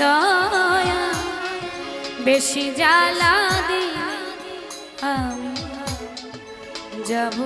দয়া বেশি জ্বালা দি আমি যাব।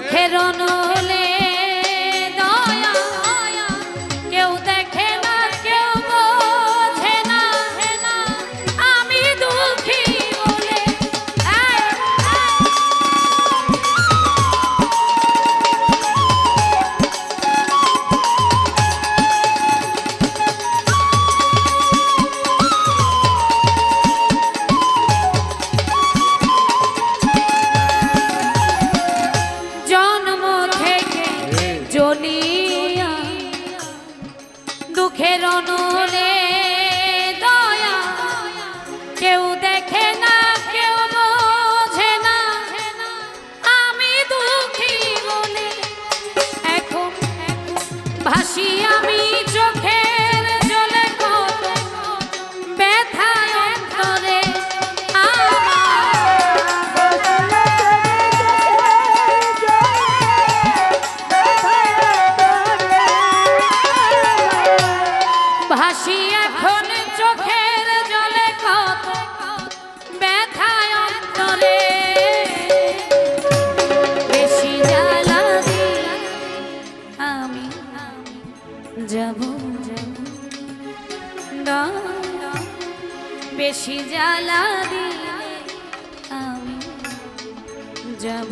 দুঃখের নলে যাব। বেশি জ্বালা দিলে আমি যাব।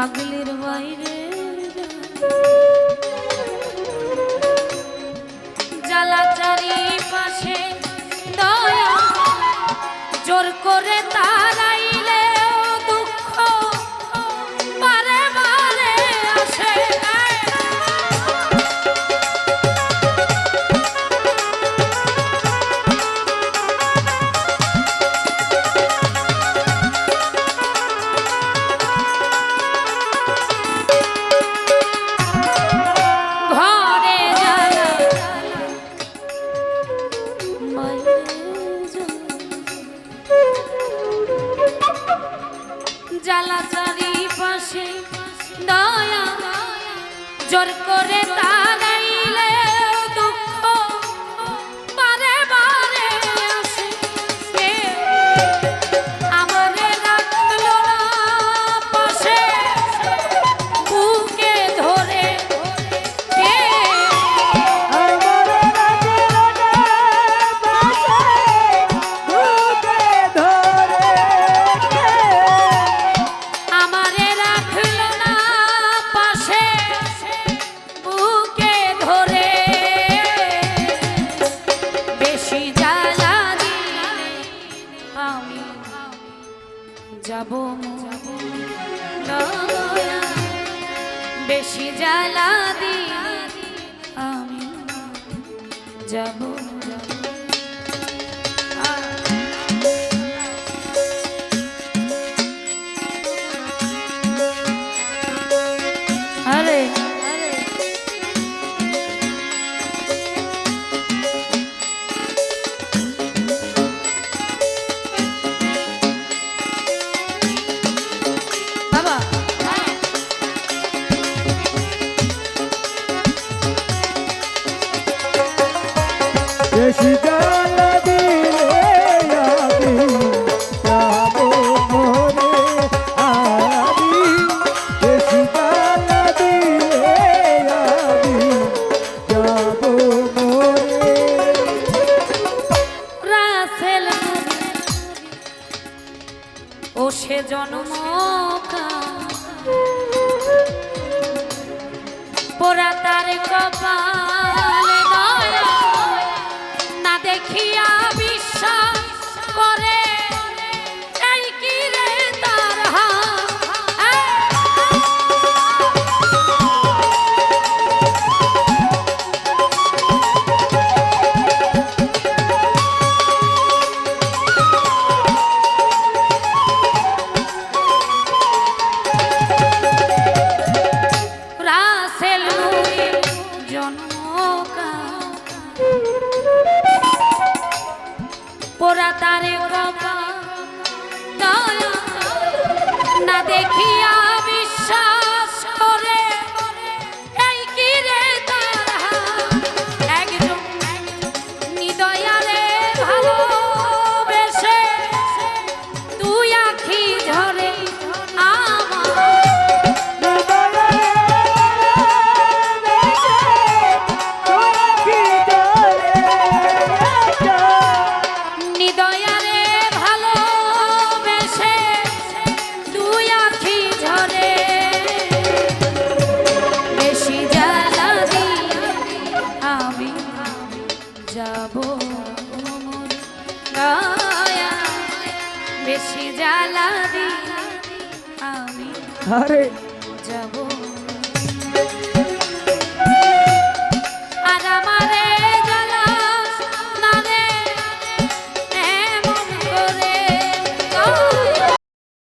পাগলের বাইরে জ্বালা চারি পাশে দয়া জোর করে তারা না দিন আমি যাব না। পোড়া তার কপাল না দেখিয়া বি বেশি জ্বালা আমি। আরে। যাব